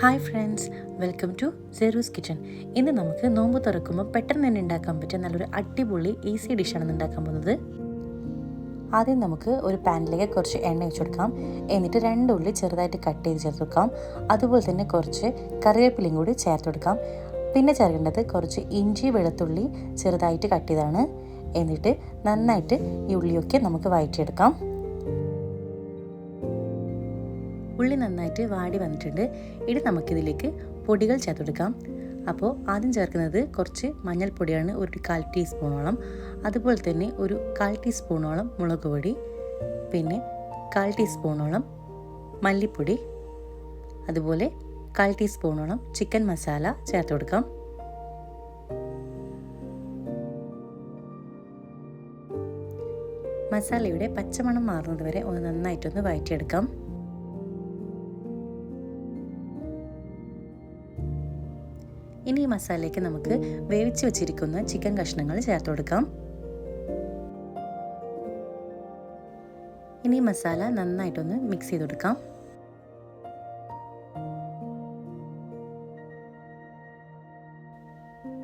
Hi friends welcome to സെറൂസ് kitchen ഇന്ന് നമുക്ക് നോമ്പ് തുറക്കുമ്പോൾ പെട്ടെന്ന് തന്നെ ഉണ്ടാക്കാൻ പറ്റിയ നല്ലൊരു അടിപൊളി ഈസി ഡിഷാണ് ഉണ്ടാക്കാൻ പോകുന്നത്. ആദ്യം നമുക്ക് ഒരു പാനിലേക്ക് കുറച്ച് എണ്ണ ഒഴിച്ചു കൊടുക്കാം. എന്നിട്ട് രണ്ട് ഉള്ളി ചെറുതായിട്ട് കട്ട് ചെയ്ത് ചേർത്ത് അതുപോലെ തന്നെ കുറച്ച് കറിവേപ്പിലയും കൂടി ചേർത്ത് കൊടുക്കാം. പിന്നെ ചേർക്കേണ്ടത് കുറച്ച് ഇഞ്ചി വെളുത്തുള്ളി ചെറുതായിട്ട് കട്ട് ചെയ്താണ് എന്നിട്ട് നന്നായിട്ട് ഈ ഉള്ളിയൊക്കെ നമുക്ക് വഴറ്റിയെടുക്കാം. ഉള്ളി നന്നായിട്ട് വാടി വന്നിട്ടുണ്ട്. ഇനി നമുക്കിതിലേക്ക് പൊടികൾ ചേർത്തെടുക്കാം. അപ്പോൾ ആദ്യം ചേർക്കുന്നത് കുറച്ച് മഞ്ഞൾപ്പൊടിയാണ് ഒരു കാൽ ടീസ്പൂണോളം. അതുപോലെ തന്നെ ഒരു കാൽ ടീസ്പൂണോളം മുളക് പൊടി പിന്നെ കാൽ ടീസ്പൂണോളം മല്ലിപ്പൊടി അതുപോലെ കാൽ ടീസ്പൂണോളം ചിക്കൻ മസാല ചേർത്ത് കൊടുക്കാം മസാലയുടെ പച്ചമണം മാറുന്നത് വരെ ഒന്ന് നന്നായിട്ടൊന്ന് വഴറ്റിയെടുക്കാം. ഇനി ഈ മസാലയ്ക്ക് നമുക്ക് വേവിച്ച് വെച്ചിരിക്കുന്ന ചിക്കൻ കഷ്ണങ്ങൾ ചേർത്ത് കൊടുക്കാം. ഇനി മസാല നന്നായിട്ടൊന്ന് മിക്സ് ചെയ്ത് കൊടുക്കാം.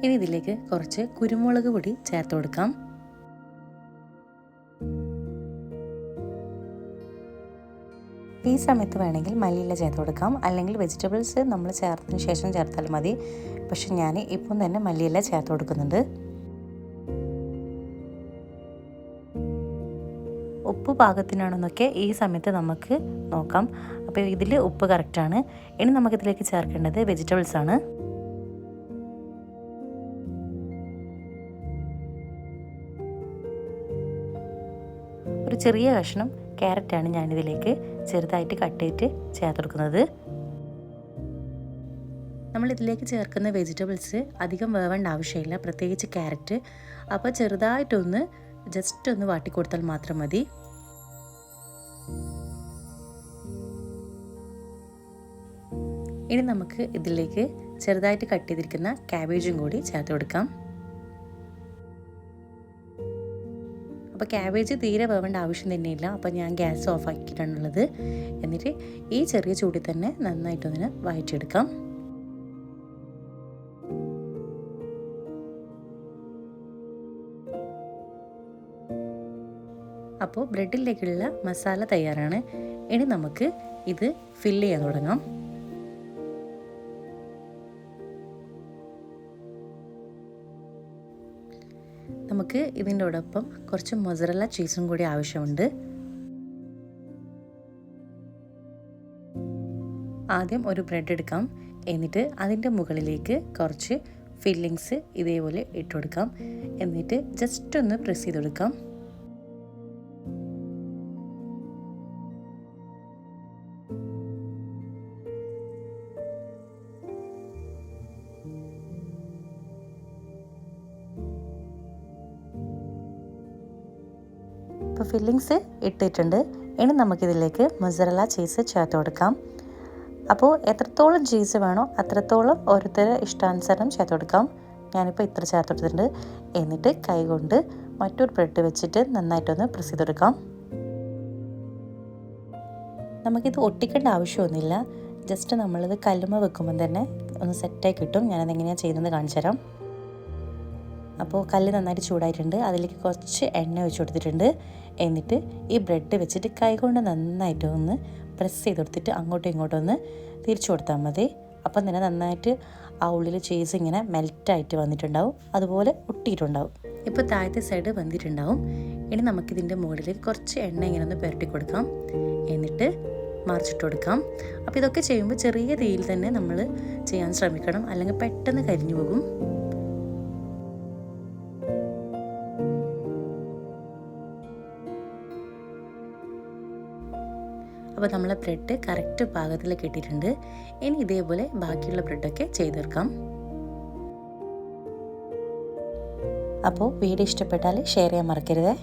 ഇനി ഇതിലേക്ക് കുറച്ച് കുരുമുളക് പൊടി ചേർത്ത് കൊടുക്കാം. ഈ സമയത്ത് വേണമെങ്കിൽ മല്ലിയില ചേർത്ത് കൊടുക്കാം. അല്ലെങ്കിൽ വെജിറ്റബിൾസ് നമ്മൾ ചേർത്തതിന് ശേഷം ചേർത്താൽ മതി. പക്ഷെ ഞാൻ ഇപ്പം തന്നെ മല്ലിയില ചേർത്ത് കൊടുക്കുന്നുണ്ട്. ഉപ്പ് പാകത്തിനാണെന്നൊക്കെ ഈ സമയത്ത് നമുക്ക് നോക്കാം. അപ്പോൾ ഇതിൽ ഉപ്പ് കറക്റ്റാണ് ഇനി നമുക്കിതിലേക്ക് ചേർക്കേണ്ടത് വെജിറ്റബിൾസ് ആണ്. ഒരു ചെറിയ കഷ്ണം ക്യാരറ്റാണ് ഞാനിതിലേക്ക് ചെറുതായിട്ട് കട്ട് ചെയ്തിട്ട് ചേർത്ത് കൊടുക്കുന്നത്. നമ്മൾ ഇതിലേക്ക് ചേർക്കുന്ന വെജിറ്റബിൾസ് അധികം വേവേണ്ട ആവശ്യമില്ല. പ്രത്യേകിച്ച് ക്യാരറ്റ്. അപ്പോൾ ചെറുതായിട്ടൊന്ന് ജസ്റ്റ് ഒന്ന് വാട്ടിക്കൊടുത്താൽ മാത്രം മതി. ഇനി നമുക്ക് ഇതിലേക്ക് ചെറുതായിട്ട് കട്ട് ചെയ്തിരിക്കുന്ന ക്യാബേജും കൂടി ചേർത്ത് കൊടുക്കാം. അപ്പോൾ ക്യാബേജ് തീരെ വേവേണ്ട ആവശ്യം തന്നെയില്ല. അപ്പോൾ ഞാൻ ഗ്യാസ് ഓഫ് ആക്കിയിട്ടാണുള്ളത് എന്നിട്ട് ഈ ചെറിയ ചൂടിൽ തന്നെ നന്നായിട്ടൊന്നിന് വഴറ്റിയെടുക്കാം അപ്പോൾ ബ്രെഡിലേക്കുള്ള മസാല തയ്യാറാണ്. ഇനി നമുക്ക് ഇത് ഫില്ല് ചെയ്യാൻ തുടങ്ങാം. നമുക്ക് ഇതിന്റെ കുറച്ച് മൊസറല്ല ചീസും കൂടി ആവശ്യമുണ്ട്. ആദ്യം ഒരു ബ്രെഡ് എടുക്കാം. എന്നിട്ട് അതിന്റെ മുകളിലേക്ക് കുറച്ച് ഫില്ലിങ്സ് ഇതേപോലെ ഇട്ട് കൊടുക്കാം. എന്നിട്ട് ജസ്റ്റ് ഒന്ന് പ്രസ് ചെയ്ത് കൊടുക്കാം. ഇപ്പോൾ ഫില്ലിങ്സ് ഇട്ടിട്ടുണ്ട്. ഇനി നമുക്കിതിലേക്ക് മൊസറല ചീസ് ചേർത്ത് കൊടുക്കാം. അപ്പോൾ എത്രത്തോളം ചീസ് വേണോ അത്രത്തോളം ഓരോരുത്തരുടെ ഇഷ്ടാനുസരണം ചേർത്ത് കൊടുക്കാം. ഞാനിപ്പോൾ ഇത്ര ചേർത്ത് കൊടുത്തിട്ടുണ്ട്. എന്നിട്ട് കൈകൊണ്ട് മറ്റൊരു ബ്രെഡ് വെച്ചിട്ട് നന്നായിട്ടൊന്ന് പ്രസ് ചെയ്ത് കൊടുക്കാം. നമുക്കിത് ഒട്ടിക്കേണ്ട ആവശ്യമൊന്നുമില്ല. ജസ്റ്റ് നമ്മളിത് കല്ലുമ്മ വെക്കുമ്പോൾ തന്നെ ഒന്ന് സെറ്റായി കിട്ടും. ഞാനത് എങ്ങനെയാണ് ചെയ്യുന്നത് കാണിച്ചു തരാം അപ്പോൾ കല്ല് നന്നായിട്ട് ചൂടായിട്ടുണ്ട്. അതിലേക്ക് കുറച്ച് എണ്ണ വെച്ച് കൊടുത്തിട്ടുണ്ട്. എന്നിട്ട് ഈ ബ്രെഡ് വെച്ചിട്ട് കൈകൊണ്ട് നന്നായിട്ട് ഒന്ന് പ്രസ് ചെയ്ത് കൊടുത്തിട്ട് അങ്ങോട്ടും ഇങ്ങോട്ടും ഒന്ന് തിരിച്ചു കൊടുത്താൽ മതി. അപ്പം തന്നെ നന്നായിട്ട് ആ ഉള്ളിൽ ചീസ് ഇങ്ങനെ മെൽറ്റായിട്ട് വന്നിട്ടുണ്ടാവും. അതുപോലെ ഒട്ടിയിട്ടുണ്ടാവും ഇപ്പോൾ താഴത്തെ സൈഡ് വന്നിട്ടുണ്ടാവും. ഇനി നമുക്കിതിന്റെ മുകളിൽ കുറച്ച് എണ്ണ ഇങ്ങനെ ഒന്ന് പുരട്ടി കൊടുക്കാം. എന്നിട്ട് മറിച്ചിട്ട് കൊടുക്കാം. അപ്പോൾ ഇതൊക്കെ ചെയ്യുമ്പോൾ ചെറിയ തീയിൽ തന്നെ നമ്മൾ ചെയ്യാൻ ശ്രമിക്കണം. അല്ലെങ്കിൽ പെട്ടെന്ന് കരിഞ്ഞു പോകും. അപ്പോൾ നമ്മളെ ബ്രെഡ് കറക്റ്റ് പാകത്തിൽ കിട്ടിയിട്ടുണ്ട്. ഇനി ഇതേപോലെ ബാക്കിയുള്ള ബ്രെഡൊക്കെ ചെയ്തെടുക്കാം. അപ്പോൾ വീഡിയോ ഇഷ്ടപ്പെട്ടാൽ ഷെയർ ചെയ്യാൻ മറക്കരുതേ.